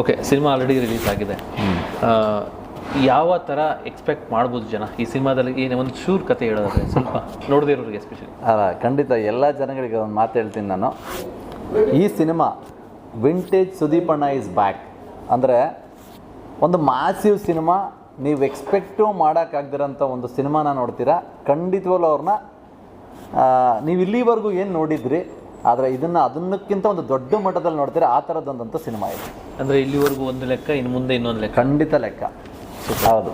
Okay cinema already release ಆಗಿದೆ. ಯಾವ ಥರ ಎಕ್ಸ್ಪೆಕ್ಟ್ ಮಾಡ್ಬೋದು ಜನ? ಈ ಸಿನಿಮಾದಲ್ಲಿ ಏನೇ ಒಂದು ಶೂರ್ ಕತೆ ಹೇಳೋದಾದ್ರೆ ಸ್ವಲ್ಪ ನೋಡದೇ ಇರೋರಿಗೆ ಎಸ್ಪೆಷಲಿ ಅಲ್ಲ ಖಂಡಿತ ಎಲ್ಲ ಜನಗಳಿಗೆ ಒಂದು ಮಾತು ಹೇಳ್ತೀನಿ ನಾನು. ಈ ಸಿನಿಮಾ ವಿಂಟೇಜ್ ಸುದೀಪಣ್ಣ ಇಸ್ ಬ್ಯಾಕ್ ಅಂದರೆ ಒಂದು ಮಾಸಿವ್ ಸಿನಿಮಾ ನೀವು ಎಕ್ಸ್ಪೆಕ್ಟು ಮಾಡೋಕ್ಕಾಗ್ದಿರೋಂಥ ಒಂದು ಸಿನಿಮಾನ ನೋಡ್ತೀರಾ? ಖಂಡಿತವಾಗ್ಲೂ ಅವ್ರನ್ನ ನೀವು ಇಲ್ಲಿವರೆಗೂ ಏನು ನೋಡಿದ್ರಿ? ಆದರೆ ಇದನ್ನು ಅದನ್ನಕ್ಕಿಂತ ಒಂದು ದೊಡ್ಡ ಮಟ್ಟದಲ್ಲಿ ನೋಡ್ತೀರಾ ಆ ಥರದ್ದೊಂದಂಥ ಸಿನಿಮಾ ಇದೆ. ಅಂದರೆ ಇಲ್ಲಿವರೆಗೂ ಒಂದು ಲೆಕ್ಕ ಇನ್ನು ಮುಂದೆ ಇನ್ನೊಂದು ಲೆಕ್ಕ. ಖಂಡಿತ ಲೆಕ್ಕ. ಹೌದು.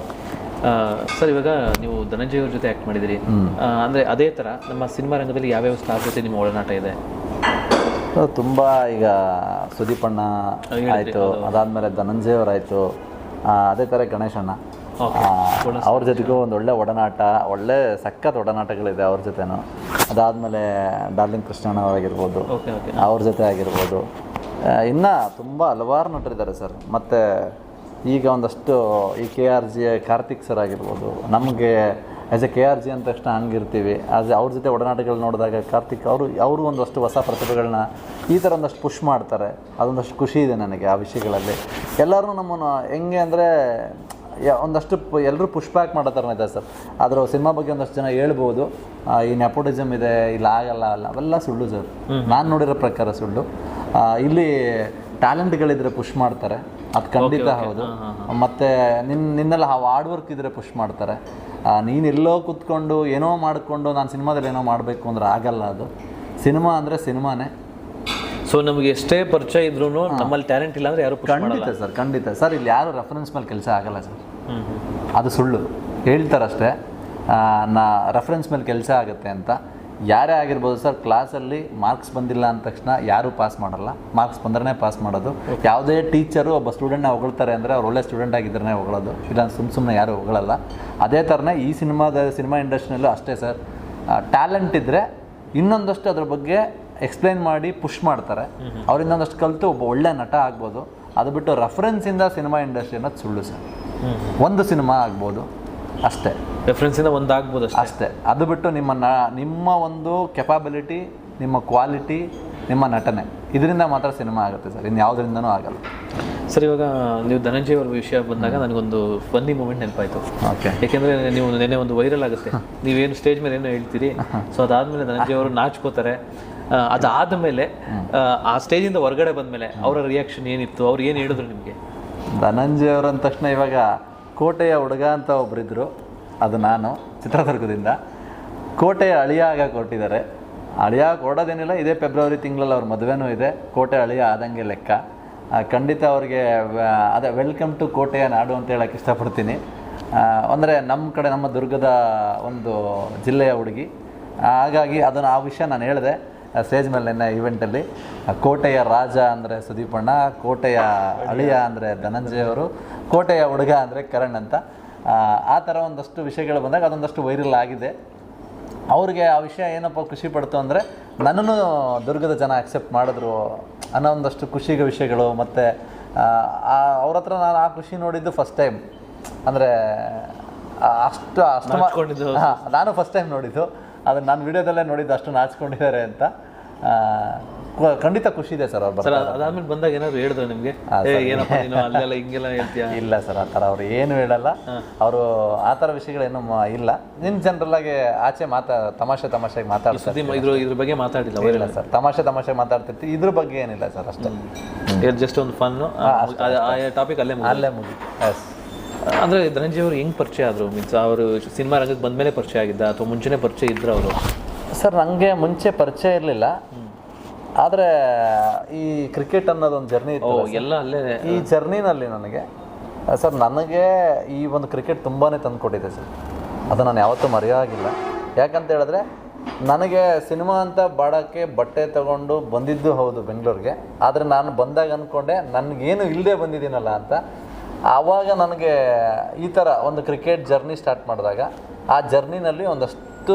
ಸರ್ ಇವಾಗ ನೀವು ಧನಂಜಯ ಅವ್ರ ಜೊತೆ ಆ್ಯಕ್ಟ್ ಮಾಡಿದಿರಿ. ಅಂದರೆ ಅದೇ ಥರ ನಮ್ಮ ಸಿನಿಮಾ ರಂಗದಲ್ಲಿ ಯಾವ್ಯಾವ ಸ್ಟಾರ್ ಜೊತೆ ನಿಮ್ಮ ಒಡನಾಟ ಇದೆ? ತುಂಬ ಈಗ ಸುದೀಪಣ್ಣ ಆಯಿತು ಅದಾದಮೇಲೆ ಧನಂಜಯ ಅವರಾಯಿತು ಅದೇ ಥರ ಗಣೇಶಣ್ಣ ಅವ್ರ ಜೊತೆಗೂ ಒಂದು ಒಳ್ಳೆ ಒಡನಾಟ ಒಳ್ಳೆ ಸಖತ್ ಒಡನಾಟಗಳಿದೆ ಅವ್ರ ಜೊತೆನೂ. ಅದಾದಮೇಲೆ ಡಾರ್ಲಿಂಗ್ ಕೃಷ್ಣಣ್ಣ ಅವರಾಗಿರ್ಬೋದು. ಅವ್ರ ಜೊತೆ ಆಗಿರ್ಬೋದು. ಇನ್ನ ತುಂಬ ಹಲವಾರು ನಟರಿದ್ದಾರೆ ಸರ್. ಮತ್ತು ಈಗ ಒಂದಷ್ಟು ಈ K R G Karthik sir ಆಗಿರ್ಬೋದು. ನಮಗೆ as a K R G ಅಂದ ತಕ್ಷಣ ಹಂಗಿರ್ತೀವಿ. ಆಸ್ ಅವ್ರ ಜೊತೆ ಒಡನಾಟಗಳು ನೋಡಿದಾಗ ಕಾರ್ತಿಕ್ ಅವರು ಅವರು ಒಂದಷ್ಟು ಹೊಸ ಪ್ರತಿಭೆಗಳನ್ನ ಈ ಥರ ಒಂದಷ್ಟು ಪುಷ್ ಮಾಡ್ತಾರೆ. ಅದೊಂದಷ್ಟು ಖುಷಿ ಇದೆ ನನಗೆ ಆ ವಿಷಯಗಳಲ್ಲಿ. ಎಲ್ಲರೂ ನಮ್ಮನ್ನು ಹೆಂಗೆ ಅಂದರೆ ಒಂದಷ್ಟು ಎಲ್ಲರೂ ಪುಷ್ ಬ್ಯಾಕ್ ಮಾಡೋ ಥರನೇ ಇದೆ ಸರ್. ಆದರೂ ಸಿನಿಮಾ ಬಗ್ಗೆ ಒಂದಷ್ಟು ಜನ ಹೇಳ್ಬೋದು. ಆ, ಈ ನೆಪೋಟಿಸಮ್ ಇದೆ ಇಲ್ಲ ಆಗಲ್ಲ ಅಲ್ಲ ಅವೆಲ್ಲ ಸುಳ್ಳು ಸರ್. ನಾನು ನೋಡಿರೋ ಪ್ರಕಾರ ಸುಳ್ಳು. ಆ, ಇಲ್ಲಿ ಟ್ಯಾಲೆಂಟ್ಗಳಿದ್ರೆ ಪುಷ್ ಮಾಡ್ತಾರೆ. ಅದು ಖಂಡಿತ ಹೌದು. ಮತ್ತು ನಿನ್ನ ನಿನ್ನೆಲ್ಲ ಹಾರ್ಡ್ ವರ್ಕ್ ಇದ್ರೆ ಪುಷ್ ಮಾಡ್ತಾರೆ. ನೀನು ಎಲ್ಲೋ ಕೂತ್ಕೊಂಡು ಏನೋ ಮಾಡಿಕೊಂಡು ನಾನು ಸಿನಿಮಾದಲ್ಲಿ ಏನೋ ಮಾಡಬೇಕು ಅಂದ್ರೆ ಆಗಲ್ಲ ಅದು. ಸಿನಿಮಾ ಅಂದರೆ ಸಿನಿಮಾನೇ. ಸೊ ನಮಗೆ ಎಷ್ಟೇ ಪರಿಚಯ ಇದ್ರೂ ನಮ್ಮಲ್ಲಿ ಟ್ಯಾಲೆಂಟ್ ಇಲ್ಲ ಅಂದ್ರೆ ಯಾರು ಖಂಡಿತ ಸರ್ ಖಂಡಿತ. ಸರ್ ಇಲ್ಲಿ ಯಾರು ರೆಫರೆನ್ಸ್ ಮೇಲೆ ಕೆಲಸ ಆಗಲ್ಲ ಸರ್. ಅದು ಸುಳ್ಳು. ಹೇಳ್ತಾರಷ್ಟೇ. ನಾ ರೆಫರೆನ್ಸ್ ಮೇಲೆ ಕೆಲಸ ಆಗುತ್ತೆ ಅಂತ. ಯಾರೇ ಆಗಿರ್ಬೋದು ಸರ್ ಕ್ಲಾಸಲ್ಲಿ ಮಾರ್ಕ್ಸ್ ಬಂದಿಲ್ಲ ಅಂದ ತಕ್ಷಣ ಯಾರೂ ಪಾಸ್ ಮಾಡಲ್ಲ. ಮಾರ್ಕ್ಸ್ ಬಂದ್ರೆ ಪಾಸ್ ಮಾಡೋದು. ಯಾವುದೇ ಟೀಚರು ಒಬ್ಬ ಸ್ಟೂಡೆಂಟ್ನ ಹೊಗಳ್ತಾರೆ ಅಂದರೆ ಅವ್ರು ಒಳ್ಳೆ ಸ್ಟೂಡೆಂಟ್ ಆಗಿದ್ರೆ ಹೊಗಳೋದು ಇಲ್ಲ ಸುಮ್ಮ ಸುಮ್ಮನೆ ಯಾರು ಹೊಗಳಲ್ಲ. ಅದೇ ಥರನೇ ಈ ಸಿನಿಮಾದ ಸಿನಿಮಾ ಇಂಡಸ್ಟ್ರಿನಲ್ಲೂ ಅಷ್ಟೇ ಸರ್. ಟ್ಯಾಲೆಂಟ್ ಇದ್ದರೆ ಇನ್ನೊಂದಷ್ಟು ಅದ್ರ ಬಗ್ಗೆ ಎಕ್ಸ್ಪ್ಲೈನ್ ಮಾಡಿ ಪುಷ್ ಮಾಡ್ತಾರೆ. ಅವರಿಂದ ಒಂದಷ್ಟು ಕಲಿತು ಒಬ್ಬ ಒಳ್ಳೆ ನಟ ಆಗ್ಬೋದು. ಅದು ಬಿಟ್ಟು ರೆಫರೆನ್ಸಿಂದ ಸಿನಿಮಾ ಇಂಡಸ್ಟ್ರಿ ಅನ್ನೋದು ಸುಳ್ಳು ಸರ್. ಒಂದು ಸಿನಿಮಾ ಆಗ್ಬೋದು. ಅಷ್ಟೇ. ರೆಫರೆನ್ಸ್ ಇಂದ ಒಂದು ಆಗ್ಬೋದು ಅಷ್ಟೇ. ಅಷ್ಟೇ. ಅದು ಬಿಟ್ಟು ನಿಮ್ಮ ನ ನಿಮ್ಮ ಒಂದು ಕೆಪಾಬಿಲಿಟಿ ನಿಮ್ಮ ಕ್ವಾಲಿಟಿ ನಿಮ್ಮ ನಟನೆ. ಇದರಿಂದ ಮಾತ್ರ ಸಿನಿಮಾ ಆಗುತ್ತೆ ಸರ್. ಇನ್ನು ಯಾವುದರಿಂದನೂ ಆಗಲ್ಲ. ಸರ್ ಇವಾಗ ನೀವು ಧನಂಜಯ ಅವ್ರ ವಿಷಯ ಬಂದಾಗ ನನಗೊಂದು ಫನ್ನಿ ಮೂಮೆಂಟ್ ನೆನಪಾಯಿತು. ಓಕೆ ಯಾಕೆಂದರೆ ನೀವು ನೆನೆ ಒಂದು ವೈರಲ್ ಆಗುತ್ತೆ. ನೀವೇನು ಸ್ಟೇಜ್ ಮೇಲೆ ಏನೋ ಹೇಳ್ತೀರಿ. ಸೊ ಅದಾದ್ಮೇಲೆ ಧನಂಜಯ ಅವರು ನಾಚ್ಕೋತಾರೆ. ಆ, ಅದಾದ್ಮೇಲೆ ಆ, ಸ್ಟೇಜಿಂದ ಹೊರಗಡೆ ಬಂದಮೇಲೆ ಅವರ ರಿಯಾಕ್ಷನ್ ಏನಿತ್ತು? ಅವ್ರು ಏನು ಹೇಳಿದ್ರು ನಿಮಗೆ? ಧನಂಜಯ ಅವರು ಅಂದ ತಕ್ಷಣ ಇವಾಗ ಕೋಟೆಯ ಹುಡುಗ ಅಂತ ಒಬ್ಬರಿದ್ದರು ಅದು ನಾನು ಚಿತ್ರದುರ್ಗದಿಂದ. ಕೋಟೆಯ ಅಳಿಯ ಆಗ ಕೊಟ್ಟಿದ್ದಾರೆ. ಅಳಿಯ ಕೊಡೋದೇನಿಲ್ಲ ಇದೇ ಫೆಬ್ರವರಿ ತಿಂಗಳಲ್ಲಿ ಅವ್ರ ಮದುವೆನೂ ಇದೆ. ಕೋಟೆ ಅಳಿಯ ಆದಂಗೆ ಲೆಕ್ಕ. ಖಂಡಿತ ಅವ್ರಿಗೆ ಅದೇ ವೆಲ್ಕಮ್ ಟು ಕೋಟೆಯ ನಾಡು ಅಂತ ಹೇಳಕ್ಕೆ ಇಷ್ಟಪಡ್ತೀನಿ. ಅಂದರೆ ನಮ್ಮ ಕಡೆ ನಮ್ಮ ದುರ್ಗದ ಒಂದು ಜಿಲ್ಲೆಯ ಹುಡುಗಿ. ಹಾಗಾಗಿ ಅದನ್ನು ಆ ವಿಷಯ ನಾನು ಹೇಳಿದೆ. ಸ್ಟೇಜ್ ಮೇಲೆ ನಿನ್ನೆ ಇವೆಂಟಲ್ಲಿ ಕೋಟೆಯ ರಾಜ ಅಂದರೆ ಸುದೀಪಣ್ಣ ಕೋಟೆಯ ಅಳಿಯ ಅಂದರೆ ಧನಂಜಯ ಅವರು ಕೋಟೆಯ ಹುಡುಗ ಅಂದರೆ ಕರಣ್ ಅಂತ. ಆ, ಥರ ಒಂದಷ್ಟು ವಿಷಯಗಳು ಬಂದಾಗ ಅದೊಂದಷ್ಟು ವೈರಲ್ ಆಗಿದೆ. ಅವ್ರಿಗೆ ಆ ವಿಷಯ ಏನಪ್ಪ ಖುಷಿ ಪಡ್ತು ಅಂದರೆ ನನ್ನನ್ನು ದುರ್ಗದ ಜನ ಅಕ್ಸೆಪ್ಟ್ ಮಾಡಿದ್ರು ಅನ್ನೋ ಒಂದಷ್ಟು ಖುಷಿಗೆ ವಿಷಯಗಳು ಮತ್ತು ಅವ್ರ ಹತ್ರ ನಾನು ಆ ಖುಷಿ ನೋಡಿದ್ದು ಫಸ್ಟ್ ಟೈಮ್ ಅಂದರೆ ಅಷ್ಟು ಅಷ್ಟು ನಾನು ಫಸ್ಟ್ ಟೈಮ್ ನೋಡಿದ್ದು. ಅದನ್ನ ನಾನು ವಿಡಿಯೋದಲ್ಲೇ ನೋಡಿದ್ದು ಅಷ್ಟು ನಾಚ್ಕೊಂಡಿದ್ದಾರೆ ಅಂತ. ಖಂಡಿತ ಖುಷಿ ಇದೆ ಸರ್ ಅವ್ರು ಸರ್ ಅದಾದ್ಮೇಲೆ ಬಂದಾಗ ಏನಾದ್ರು ಹೇಳಿದ್ರು ನಿಮಗೆ? ಏನಪ್ಪ ನೀನು ಅಲ್ಲೆಲ್ಲ ಹಿಂಗೆಲ್ಲ ಹೇಳ್ತೀಯ? ಇಲ್ಲ ಸರ್ ಆ ಥರ ಅವ್ರು ಏನು ಹೇಳಲ್ಲ. ಅವರು ಆ ಥರ ವಿಷಯಗಳೇನು ಇಲ್ಲ. ನಿನ್ನ ಜನರಲ್ ಆಗಿ ಆಚೆ ಮಾತಾ ತಮಾಷೆ ತಮಾಷೆ ಮಾತಾಡ್ತಾರೆ. ಇದ್ರ ಇದ್ರ ಬಗ್ಗೆ ಮಾತಾಡಿಲ್ಲ ಇಲ್ಲ ಸರ್ ತಮಾಷೆ ತಮಾಷೆ ಮಾತಾಡ್ತಿರ್ತಿ. ಇದ್ರ ಬಗ್ಗೆ ಏನಿಲ್ಲ ಸರ್ ಅಷ್ಟೇ. ಜಸ್ಟ್ ಒಂದು ಫನ್ ಆ ಟಾಪಿಕ್ ಅಲ್ಲೇ. ಅಲ್ಲೇ ಮುಗಿ ಎಸ್ ಅಂದ್ರೆ ಧನಂಜಯ ಅವರು ಹೆಂಗ್ ಪರಿಚಯ ಆದ್ರು? ಮೀನ್ಸ್ ಅವರು ಸಿನಿಮಾ ರಂಗಕ್ಕೆ ಬಂದ್ಮೇಲೆ ಪರಿಚಯ ಆಗಿದ್ದ ಅಥವಾ ಮುಂಚೆನೆ ಪರಿಚಯ ಇದ್ರ ಅವರು? ಸರ್ ನನಗೆ ಮುಂಚೆ ಪರಿಚಯ ಇರಲಿಲ್ಲ. ಆದರೆ ಈ ಕ್ರಿಕೆಟ್ ಅನ್ನೋದೊಂದು ಜರ್ನಿ ಇತ್ತು ಎಲ್ಲ ಅಲ್ಲೇ ಈ ಜರ್ನಿನಲ್ಲಿ ನನಗೆ ಸರ್ ನನಗೆ ಈ ಒಂದು ಕ್ರಿಕೆಟ್ ತುಂಬಾ ತಂದುಕೊಟ್ಟಿದೆ ಸರ್. ಅದು ನಾನು ಯಾವತ್ತೂ ಮರೆಯೋಗಿಲ್ಲ. ಯಾಕಂತ ಹೇಳಿದ್ರೆ ನನಗೆ ಸಿನಿಮಾ ಅಂತ ಬಾಡೋಕ್ಕೆ ಬಟ್ಟೆ ತಗೊಂಡು ಬಂದಿದ್ದು ಹೌದು ಬೆಂಗಳೂರಿಗೆ. ಆದರೆ ನಾನು ಬಂದಾಗ ಅಂದ್ಕೊಂಡೆ ನನಗೇನು ಇಲ್ಲದೆ ಬಂದಿದ್ದೀನಲ್ಲ ಅಂತ. ಆವಾಗ ನನಗೆ ಈ ಥರ ಒಂದು ಕ್ರಿಕೆಟ್ ಜರ್ನಿ ಸ್ಟಾರ್ಟ್ ಮಾಡಿದಾಗ, ಆ ಜರ್ನಿನಲ್ಲಿ ಒಂದಷ್ಟು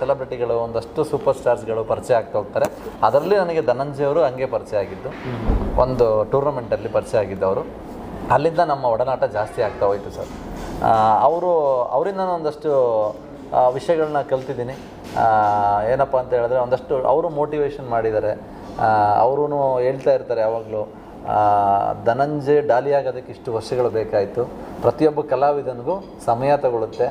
ಸೆಲೆಬ್ರಿಟಿಗಳು, ಒಂದಷ್ಟು ಸೂಪರ್ ಸ್ಟಾರ್ಸ್ಗಳು ಪರಿಚಯ ಆಗ್ತಾ ಹೋಗ್ತಾರೆ. ಅದರಲ್ಲಿ ನನಗೆ ಧನಂಜಯ ಅವರು ಹಂಗೆ ಪರಿಚಯ ಆಗಿದ್ದು, ಒಂದು ಟೂರ್ನಮೆಂಟಲ್ಲಿ ಪರಿಚಯ ಆಗಿದ್ದವರು ಅಲ್ಲಿಂದ ನಮ್ಮ ಒಡನಾಟ ಜಾಸ್ತಿ ಆಗ್ತಾ ಹೋಯಿತು ಸರ್. ಅವರು, ಅವರಿಂದ ಒಂದಷ್ಟು ವಿಷಯಗಳನ್ನ ಕಲ್ತಿದ್ದೀನಿ. ಏನಪ್ಪ ಅಂತ ಹೇಳಿದ್ರೆ ಒಂದಷ್ಟು, ಅವರು ಮೋಟಿವೇಶನ್ ಮಾಡಿದ್ದಾರೆ. ಅವರು ಹೇಳ್ತಾ ಇರ್ತಾರೆ ಯಾವಾಗಲೂ. ಧನಂಜಯ ಡಾಲಿ ಆಗೋದಕ್ಕೆ ಇಷ್ಟು ವರ್ಷಗಳು ಬೇಕಾಯಿತು. ಪ್ರತಿಯೊಬ್ಬ ಕಲಾವಿದನಿಗೂ ಸಮಯ ತಗೊಳುತ್ತೆ.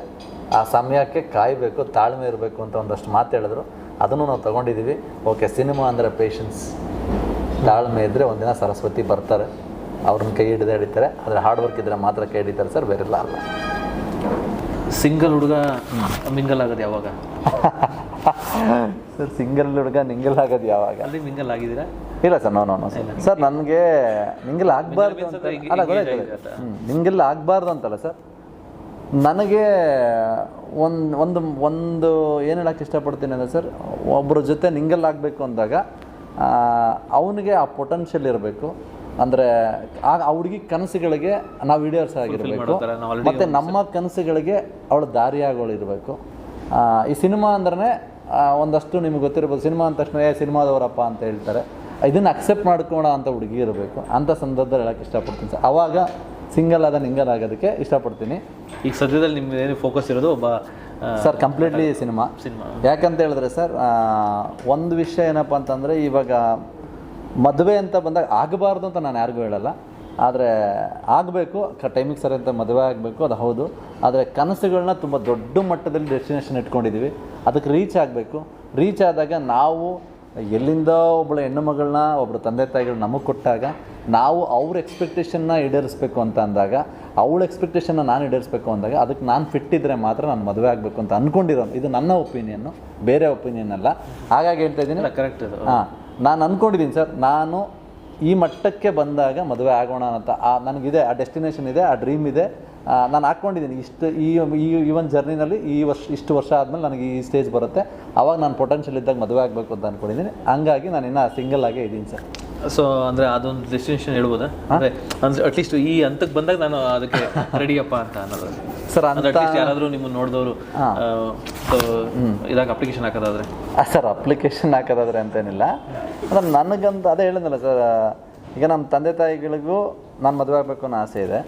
ಆ ಸಮಯಕ್ಕೆ ಕಾಯಬೇಕು ತಾಳ್ಮೆ ಇರಬೇಕು ಅಂತ ಒಂದಷ್ಟು ಮಾತು ಹೇಳಿದ್ರು. ಅದನ್ನು ನಾವು ತಗೊಂಡಿದ್ದೀವಿ. ಓಕೆ ಸಿನಿಮಾ ಅಂದರೆ ಪೇಷನ್ಸ್ ತಾಳ್ಮೆ ಇದ್ದರೆ ಒಂದಿನ ಸರಸ್ವತಿ ಬರ್ತಾರೆ. ಅವ್ರನ್ನ ಕೈ ಹಿಡಿದೇ ಹಿಡಿತಾರೆ. ಆದರೆ ಹಾರ್ಡ್ ವರ್ಕ್ ಇದ್ದರೆ ಮಾತ್ರ ಕೈ ಹಿಡಿತಾರೆ ಸರ್ ಬೇರೆಲ್ಲ ಅಲ್ಲ ಸಿಂಗಲ್ ಹುಡುಗ ಮಿಂಗಲ್ ಆಗೋದು ಯಾವಾಗ? ಸರ್ ಸಿಂಗಲ್ ಹುಡುಗ ಮಿಂಗಲ್ ಆಗೋದು ಯಾವಾಗ? ಅಲ್ಲಿ ಮಿಂಗಲ್ ಆಗಿದ್ದೀರಾ? ಇಲ್ಲ sir no no no sir sir ನನಗೆ ಮಿಂಗಲ್ ಆಗಬಾರ್ದು ಅಂತ ಅಲ್ಲ ಗೊತ್ತಾಯ್ತು ಮಿಂಗಲ್ ಆಗಬಾರ್ದು ಅಂತಲ್ಲ ಸರ್. ನನಗೆ ಒಂದು ಒಂದು ಒಂದು ಏನು ಹೇಳಕ್ಕೆ ಇಷ್ಟಪಡ್ತೀನಿ ಅಂದರೆ ಸರ್ ಒಬ್ಬರ ಜೊತೆ ನಿಂಗಲ್ ಆಗಬೇಕು ಅಂದಾಗ ಅವನಿಗೆ ಆ ಪೊಟೆನ್ಷಿಯಲ್ ಇರಬೇಕು. ಅಂದರೆ ಆ ಆ ಹುಡುಗಿ ಕನಸುಗಳಿಗೆ ನಾವು ಈಡೇರ್ಸ್ ಆಗಿರಬೇಕು. ಮತ್ತು ನಮ್ಮ ಕನಸುಗಳಿಗೆ ಅವಳ ದಾರಿಯಾಗಳು ಇರಬೇಕು ಈ ಸಿನಿಮಾ ಅಂದ್ರೆ ಒಂದಷ್ಟು ನಿಮ್ಗೆ ಗೊತ್ತಿರ್ಬೋದು ಸಿನಿಮಾ ಅಂದ ತಕ್ಷಣ ಏ ಸಿನಿಮಾದವರಪ್ಪ ಅಂತ ಹೇಳ್ತಾರೆ. ಇದನ್ನು ಅಕ್ಸೆಪ್ಟ್ ಮಾಡ್ಕೋಣ ಅಂತ ಹುಡುಗಿ ಇರಬೇಕು. ಅಂಥ ಸಂದರ್ಭದಲ್ಲಿ ಹೇಳಕ್ಕೆ ಇಷ್ಟಪಡ್ತೀನಿ ಸರ್. ಅವಾಗ ಸಿಂಗಲ್ ಆದ ನಿಂಗಲ್ ಆಗೋದಕ್ಕೆ ಇಷ್ಟಪಡ್ತೀನಿ. ಈಗ ಸದ್ಯದಲ್ಲಿ ನಿಮ್ಮ ಏನು ಫೋಕಸ್ ಇರೋದು ಒಬ್ಬ ಸರ್ ಕಂಪ್ಲೀಟ್ಲಿ ಸಿನಿಮಾ. ಸಿನಿಮಾ. ಯಾಕಂತ ಹೇಳಿದ್ರೆ ಸರ್ ಒಂದು ವಿಷಯ ಏನಪ್ಪ ಅಂತಂದರೆ ಇವಾಗ ಮದುವೆ ಅಂತ ಬಂದಾಗ ಆಗಬಾರ್ದು ಅಂತ ನಾನು ಯಾರಿಗೂ ಹೇಳಲ್ಲ. ಆದರೆ ಆಗಬೇಕು ಕ ಟೈಮಿಗೆ ಸರಿ ಅಂತ ಮದುವೆ ಆಗಬೇಕು ಅದು ಹೌದು. ಆದರೆ ಕನಸುಗಳನ್ನ ತುಂಬ ದೊಡ್ಡ ಮಟ್ಟದಲ್ಲಿ ಡೆಸ್ಟಿನೇಷನ್ ಇಟ್ಕೊಂಡಿದ್ದೀವಿ ಅದಕ್ಕೆ ರೀಚ್ ಆಗಬೇಕು. ರೀಚ್ ಆದಾಗ ನಾವು ಎಲ್ಲಿಂದ ಒಬ್ಬಳ ಹೆಣ್ಣು ಮಗಳನ್ನ ಒಬ್ಬರು ತಂದೆ ತಾಯಿಗಳು ನಮಗೆ ಕೊಟ್ಟಾಗ ನಾವು ಅವ್ರ ಎಕ್ಸ್ಪೆಕ್ಟೇಷನ್ನ ಈಡೇರಿಸ್ಬೇಕು ಅಂತ ಅಂದಾಗ ಅವಳ ಎಕ್ಸ್ಪೆಕ್ಟೇಷನ್ನ ನಾನು ಈಡೇರಿಸ್ಬೇಕು ಅಂದಾಗ ಅದಕ್ಕೆ ನಾನು ಫಿಟ್ ಇದ್ದರೆ ಮಾತ್ರ ನಾನು ಮದುವೆ ಆಗಬೇಕು ಅಂತ ಅಂದ್ಕೊಂಡಿರೋ ಇದು ನನ್ನ ಒಪಿನಿಯನ್ನು ಬೇರೆ ಒಪಿನಿಯನ್ ಅಲ್ಲ. ಹಾಗಾಗಿ ಹೇಳ್ತಾ ಇದ್ದೀನಿ. ಕರೆಕ್ಟ್ ಹಾಂ ನಾನು ಅಂದ್ಕೊಂಡಿದ್ದೀನಿ ಸರ್ ನಾನು ಈ ಮಟ್ಟಕ್ಕೆ ಬಂದಾಗ ಮದುವೆ ಆಗೋಣ ಅಂತ ಆ ನನಗಿದೆ ಆ ಡೆಸ್ಟಿನೇಷನ್ ಇದೆ ಆ ಡ್ರೀಮ್ ಇದೆ ನಾನು ಹಾಕ್ಕೊಂಡಿದ್ದೀನಿ. ಇಷ್ಟು ಈ ಈ ಇವನ್ ಒಂದು ಜರ್ನಿನಲ್ಲಿ ಈ ವರ್ಷ ಇಷ್ಟು ವರ್ಷ ಆದಮೇಲೆ ನನಗೆ ಈ ಸ್ಟೇಜ್ ಬರುತ್ತೆ. ಆವಾಗ ನಾನು ಪೊಟೆನ್ಷಿಯಲ್ ಇದ್ದಾಗ ಮದುವೆ ಆಗಬೇಕು ಅಂತ ಅಂದ್ಕೊಂಡಿದ್ದೀನಿ ಹಂಗಾಗಿ ನಾನು ಇನ್ನೂ ಸಿಂಗಲ್ ಆಗೇ ಇದ್ದೀನಿ ಸರ್. ಸೊ ಅಂದರೆ ಅದೊಂದು ಡೆಸ್ಟಿನೇಷನ್ ಹೇಳ್ಬೋದಾ? ಅಂದರೆ ಅಂದ್ರೆ ಅಟ್ಲೀಸ್ಟ್ ಈ ಹಂತಕ್ಕೆ ಬಂದಾಗ ನಾನು ಅದಕ್ಕೆ ರೆಡಿಯಪ್ಪ ಅಂತ ಅನ್ನೋದು. ಸರ್ ಅಂದ್ರೆ ಅಟ್ಲೀಸ್ಟ್ ಯಾರಾದರೂ ನಿಮ್ಮನ್ನು ನೋಡಿದವರು ಸೊ ಇದಾಗ ಅಪ್ಲಿಕೇಶನ್ ಹಾಕೋದಾದ್ರೆ? ಸರ್ ಅಪ್ಲಿಕೇಶನ್ ಹಾಕೋದಾದ್ರೆ ಅಂತೇನಿಲ್ಲ. ಅಂದ್ರೆ ನನಗಂತ ಅದೇ ಹೇಳಿದ್ನಲ್ಲ ಸರ್ ಈಗ ನಮ್ಮ ತಂದೆ ತಾಯಿಗಳಿಗೂ ನಾನು ಮದುವೆ ಆಗಬೇಕು ಅನ್ನೋ ಆಸೆ ಇದೆ.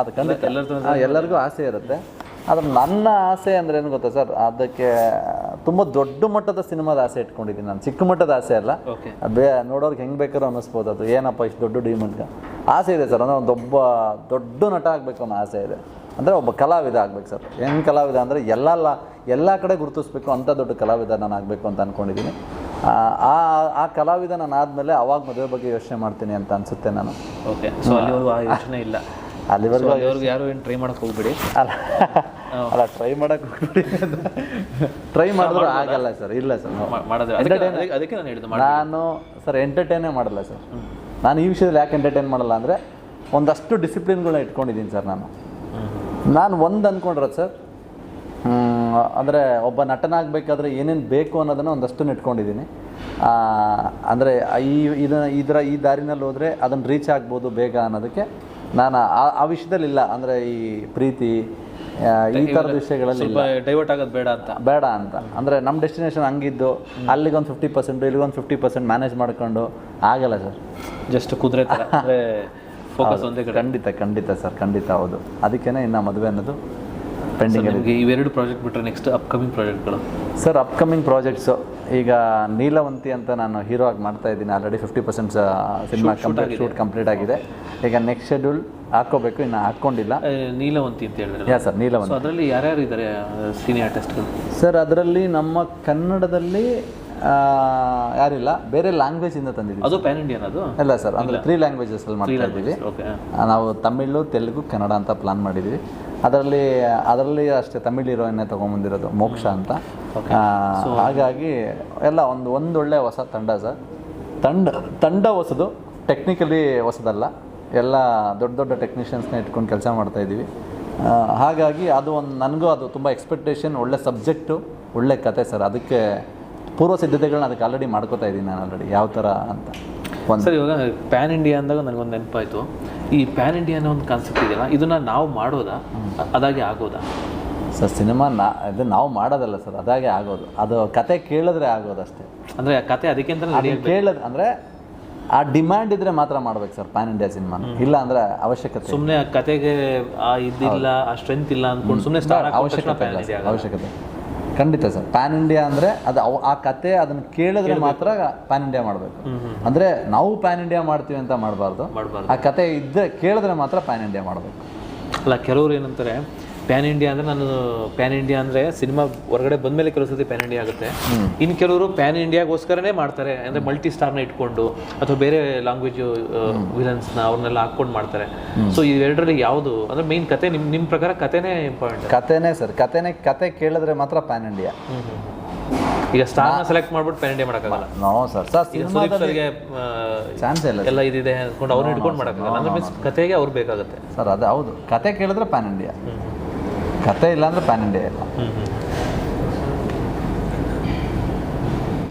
ಅದು ಖಂಡಿತ ಎಲ್ಲರಿಗೂ ಆಸೆ ಇರುತ್ತೆ. ಆದ್ರೆ ನನ್ನ ಆಸೆ ಅಂದ್ರೆ ಏನು ಗೊತ್ತಾ ಸರ್? ಅದಕ್ಕೆ ತುಂಬಾ ದೊಡ್ಡ ಮಟ್ಟದ ಸಿನಿಮಾದ ಆಸೆ ಇಟ್ಕೊಂಡಿದ್ದೀನಿ ನಾನು. ಚಿಕ್ಕ ಮಟ್ಟದ ಆಸೆ ಅಲ್ಲ. ಬೇ ನೋಡೋರ್ಗೆ ಹೆಂಗೆ ಬೇಕಾದ್ರೂ ಅನ್ನಿಸ್ಬೋದು ಅದು. ಏನಪ್ಪ ಇಷ್ಟು ದೊಡ್ಡ ಅಂತ ಆಸೆ ಇದೆ ಸರ್. ಅಂದ್ರೆ ಒಂದು ಒಬ್ಬ ದೊಡ್ಡ ನಟ ಆಗಬೇಕು ಅನ್ನೋ ಆಸೆ ಇದೆ. ಅಂದ್ರೆ ಒಬ್ಬ ಕಲಾವಿದ ಆಗ್ಬೇಕು ಸರ್. ಹೆಂಗ್ ಕಲಾವಿದ ಅಂದ್ರೆ ಎಲ್ಲ ಎಲ್ಲ ಕಡೆ ಗುರುತಿಸ್ಬೇಕು ಅಂಥ ದೊಡ್ಡ ಕಲಾವಿದ ನಾನು ಆಗಬೇಕು ಅಂತ ಅಂದ್ಕೊಂಡಿದ್ದೀನಿ ಆ ಆ- ಕಲಾವಿದ ನಾನು ಆದಮೇಲೆ ಅವಾಗ ಮದುವೆ ಬಗ್ಗೆ ಯೋಚನೆ ಮಾಡ್ತೀನಿ ಅಂತ ಅನಿಸುತ್ತೆ ನಾನು. ಓಕೆ ಸೊ ಅಲ್ಲಿವರೆಗೂ ಆ ಯೋಚನೆ ಇಲ್ಲ. ಅಲ್ಲಿವರೆಗೂ ಇವ್ರಿಗೆ ಯಾರು ಏನು ಟ್ರೈ ಮಾಡಕ್ ಹೋಗ್ಬಿಡಿ. ಅಲ್ಲ ಅಲ್ಲ ಟ್ರೈ ಮಾಡಕ್ಕೆ ಟ್ರೈ ಮಾಡಿದ್ರೆ ಆಗಲ್ಲ ಸರ್ ಇಲ್ಲ ಸರ್ ಮಾಡೋದು ಅದಕ್ಕೆ ನಾನು ಹೇಳಿದ್ದು ನಾನು ಸರ್ ಎಂಟರ್ಟೈನೇ ಮಾಡಲ್ಲ ಸರ್ ನಾನು ಈ ವಿಷಯದಲ್ಲಿ ಯಾಕೆ ಎಂಟರ್ಟೈನ್ ಮಾಡಲ್ಲ ಅಂದರೆ ಒಂದಷ್ಟು ಡಿಸಿಪ್ಲಿನ್ಗಳನ್ನ ಇಟ್ಕೊಂಡಿದ್ದೀನಿ ಸರ್ ನಾನು. ನಾನು ಒಂದು ಅಂದ್ಕೊಂಡಿರೋದು ಸರ್ ಅಂದರೆ ಒಬ್ಬ ನಟನಾಗಬೇಕಾದ್ರೆ ಏನೇನು ಬೇಕು ಅನ್ನೋದನ್ನು ಒಂದಷ್ಟು ಇಟ್ಕೊಂಡಿದ್ದೀನಿ. ಅಂದರೆ ಈ ಇದನ್ನು ಇದರ ಈ ದಾರಿನಲ್ಲಿ ಹೋದರೆ ಅದನ್ನು ರೀಚ್ ಆಗ್ಬೋದು ಬೇಗ ಅನ್ನೋದಕ್ಕೆ ನಾನು ಆ- ವಿಷಯದಲ್ಲಿ ಇಲ್ಲ. ಅಂದರೆ ಈ ಪ್ರೀತಿ ಈ ಥರದ ವಿಷಯಗಳಲ್ಲಿ ಡೈವರ್ಟ್ ಆಗೋದು ಬೇಡ ಅಂತ. ಬೇಡ ಅಂತ. ಅಂದರೆ ನಮ್ಮ ಡೆಸ್ಟಿನೇಷನ್ ಹಂಗಿದ್ದು ಅಲ್ಲಿಗೊಂದು ಫಿಫ್ಟಿ ಪರ್ಸೆಂಟ್ ಇಲ್ಲಿಗೊಂದು ಫಿಫ್ಟಿ ಪರ್ಸೆಂಟ್ ಮ್ಯಾನೇಜ್ ಮಾಡ್ಕೊಂಡು ಆಗಲ್ಲ ಸರ್. ಜಸ್ಟ್ ಕುದುರೆ ಫೋಕಸ್ ಒಂದೇ ಖಂಡಿತ ಖಂಡಿತ ಸರ್. ಖಂಡಿತ ಹೌದು. ಅದಕ್ಕೇ ಇನ್ನು ಮದುವೆ ಅನ್ನೋದು ಪೆಂಡಿಂಗ್ ನಿಮಗೆ ಇವೆರಡು ಪ್ರಾಜೆಕ್ಟ್ ಬಿಟ್ಟರೆ ನೆಕ್ಸ್ಟ್ ಅಪ್ಕಮಿಂಗ್ ಪ್ರಾಜೆಕ್ಟ್ಗಳು ಸರ್ ಅಪ್ಕಮಿಂಗ್ ಪ್ರಾಜೆಕ್ಟ್ಸು ಈಗ ನೀಲವಂತಿ ಅಂತ ನಾನು ಹೀರೋ ಆಗಿ ಮಾಡ್ತಾ ಇದ್ದೀನಿ. Already fifty percent cinema complete shoot complete ಆಗಿದೆ. ಈಗ ನೆಕ್ಸ್ಟ್ ಶೆಡ್ಯೂಲ್ ಹಾಕೋಬೇಕು ಇನ್ನು ಹಾಕ್ಕೊಂಡಿಲ್ಲ ನೀಲವಂತಿ ಅಂತ ಹೇಳಿದ್ರೆ ಯಾ ಸರ್ ನೀಲವಂತಿ. ಅದರಲ್ಲಿ ಯಾರ್ಯಾರು ಇದ್ದಾರೆ ಸೀನಿಯರ್ ಆರ್ಟಿಸ್ಟ್ಗಳು ಸರ್ ಅದರಲ್ಲಿ ನಮ್ಮ ಕನ್ನಡದಲ್ಲಿ ಯಾರಿಲ್ಲ ಬೇರೆ ಲ್ಯಾಂಗ್ವೇಜಿಂದ ತಂದಿದ್ದೀವಿ ಅದು ಪ್ಯಾನ್ ಇಂಡಿಯನ್ ಅದು? ಇಲ್ಲ ಸರ್ ಅಂದರೆ ತ್ರೀ ಲ್ಯಾಂಗ್ವೇಜಸಲ್ಲಿ ಮಾಡ್ತಾ ಇದ್ದೀವಿ. ಓಕೆ ನಾವು ತಮಿಳು ತೆಲುಗು ಕನ್ನಡ ಅಂತ ಪ್ಲಾನ್ ಮಾಡಿದ್ವಿ ಅದರಲ್ಲಿ ಅದರಲ್ಲಿ ಅಷ್ಟೇ ತಮಿಳ್ ಹೀರೋಯಿನ್ನೇ ತೊಗೊಂಬಂದಿರೋದು ಮೋಕ್ಷ ಅಂತ. ಹಾಗಾಗಿ ಎಲ್ಲ ಒಂದು ಒಂದೊಳ್ಳೆ ಹೊಸ ತಂಡ ಸರ್. ತಂಡ ತಂಡ ಹೊಸದು ಟೆಕ್ನಿಕಲಿ ಹೊಸದಲ್ಲ. ಎಲ್ಲ ದೊಡ್ಡ ದೊಡ್ಡ ಟೆಕ್ನಿಷಿಯನ್ಸ್ನ ಇಟ್ಕೊಂಡು ಕೆಲಸ ಮಾಡ್ತಾ ಇದ್ದೀವಿ. ಹಾಗಾಗಿ ಅದು ಒಂದು ನನಗೂ ಅದು ತುಂಬ ಎಕ್ಸ್ಪೆಕ್ಟೇಷನ್ ಒಳ್ಳೆ ಸಬ್ಜೆಕ್ಟು ಒಳ್ಳೆ ಕತೆ ಸರ್. ಅದಕ್ಕೆ ಪೂರ್ವ ಸಿದ್ಧತೆಗಳನ್ನ ಅದಕ್ಕೆ ಆಲ್ರೆಡಿ ಮಾಡ್ಕೋತಾ ಇದ್ದೀನಿ ನಾನು ಆಲ್ರೆಡಿ ಯಾವ ಥರ ಅಂತ. ಒಂದು ಸರ್ ಇವಾಗ ಪ್ಯಾನ್ ಇಂಡಿಯಾ ಅಂದಾಗ ನನಗೊಂದು ನೆನಪಾಯಿತು. ಈ ಪ್ಯಾನ್ ಇಂಡಿಯಾ ಅನ್ನೋ ಒಂದು ಕಾನ್ಸೆಪ್ಟ್ ಇದೆಯಲ್ಲ ಇದನ್ನ ನಾವು ಮಾಡೋದಾ? ಅದಾಗೆ ಆಗೋದಾ? ಸರ್ ಸಿನಿಮಾ ನಾ ಇದು ನಾವು ಮಾಡೋದಲ್ಲ ಸರ್ ಅದಾಗೆ ಆಗೋದು. ಅದು ಕತೆ ಕೇಳಿದ್ರೆ ಆಗೋದು ಅಷ್ಟೇ. ಅಂದ್ರೆ ಕತೆ ಅದಕ್ಕೆ ಅಂತ ಕೇಳದ್ ಅಂದರೆ ಆ ಡಿಮ್ಯಾಂಡ್ ಇದ್ರೆ ಮಾತ್ರ ಮಾಡ್ಬೇಕು ಸರ್ ಪ್ಯಾನ್ ಇಂಡಿಯಾ ಸಿನಿಮಾ. ಇಲ್ಲ ಅಂದ್ರೆ ಅವಶ್ಯಕತೆ ಸುಮ್ಮನೆ ಆ ಕತೆಗೆ ಆ ಇದಿಲ್ಲ ಆ ಸ್ಟ್ರೆಂತ್ ಇಲ್ಲ ಅಂದ್ಕೊಂಡು ಸುಮ್ಮನೆ ಅವಶ್ಯಕತೆ ಅವಶ್ಯಕತೆ ಖಂಡಿತ ಸರ್. ಪ್ಯಾನ್ ಇಂಡಿಯಾ ಅಂದ್ರೆ ಅದು ಅವ್ ಆ ಕತೆ ಅದನ್ನು ಕೇಳಿದ್ರೆ ಮಾತ್ರ ಪ್ಯಾನ್ ಇಂಡಿಯಾ ಮಾಡಬೇಕು. ಅಂದ್ರೆ ನಾವು ಪ್ಯಾನ್ ಇಂಡಿಯಾ ಮಾಡ್ತೀವಿ ಅಂತ ಮಾಡಬಾರ್ದು. ಮಾಡಬಾರ್ದು. ಆ ಕತೆ ಇದ್ದರೆ ಕೇಳಿದ್ರೆ ಮಾತ್ರ ಪ್ಯಾನ್ ಇಂಡಿಯಾ ಮಾಡಬೇಕು. ಅಲ್ಲ ಕೆಲವರು ಏನಂತಾರೆ ಪ್ಯಾನ್ ಇಂಡಿಯಾ ಅಂದರೆ ನಾನು ಪ್ಯಾನ್ ಇಂಡಿಯಾ ಅಂದರೆ ಸಿನಿಮಾ ಹೊರಗಡೆ ಬಂದ್ಮೇಲೆ ಕೆಲವು ಸತಿ ಪ್ಯಾನ್ ಇಂಡಿಯಾ ಆಗುತ್ತೆ. ಇನ್ನು ಕೆಲವರು ಪ್ಯಾನ್ ಇಂಡಿಯಾಗೋಸ್ಕರನೇ ಮಾಡ್ತಾರೆ. ಅಂದರೆ ಮಲ್ಟಿ ಸ್ಟಾರ್ನ ಇಟ್ಕೊಂಡು ಅಥವಾ ಬೇರೆ ಲ್ಯಾಂಗ್ವೇಜ್ ವಿಲನ್ಸ್ನ ಅವ್ರನ್ನೆಲ್ಲ ಹಾಕ್ಕೊಂಡು ಮಾಡ್ತಾರೆ. ಸೊ ಇವೆರಡರಲ್ಲಿ ಯಾವುದು? ಅಂದರೆ ಮೇನ್ ಕತೆ ನಿಮ್ಮ ನಿಮ್ಮ ಪ್ರಕಾರ ಕತೆನೇ ಇಂಪಾರ್ಟೆಂಟ್ ಕತೆನೇ ಸರ್ ಕತೆನೇ ಕತೆ ಕೇಳಿದ್ರೆ ಮಾತ್ರ ಪ್ಯಾನ್ ಇಂಡಿಯಾ ಈಗ ಸ್ಟಾರ್ ಸೆಲೆಕ್ಟ್ ಮಾಡ್ಬಿಟ್ಟು ಪ್ಯಾನ್ ಇಂಡಿಯಾ ಮಾಡೋಕ್ಕಾಗಲ್ಲ. ನೋ ಸರ್ ಸರ್ ಸಿನಿಮಾದವರಿಗೆ ಚಾನ್ಸ್ ಇಲ್ಲ ಎಲ್ಲ ಇದಿದೆ ಅನ್ಕೊಂಡು ಅವ್ರನ್ನ ಇಟ್ಕೊಂಡು ಮಾಡೋಕ್ಕಾಗಲ್ಲ. ಅಂದ್ರೆ ಮೀನ್ಸ್ ಕತೆಗೆ ಅವ್ರು ಬೇಕಾಗುತ್ತೆ. ಸರ್ ಅದು ಹೌದು. ಕತೆ ಕೇಳಿದ್ರೆ ಪ್ಯಾನ್ ಇಂಡಿಯಾ ಕತೆ ಇಲ್ಲ ಅಂದ್ರೆ ಪ್ಯಾನ್ ಇಂಡಿಯಾ ಇಲ್ಲ.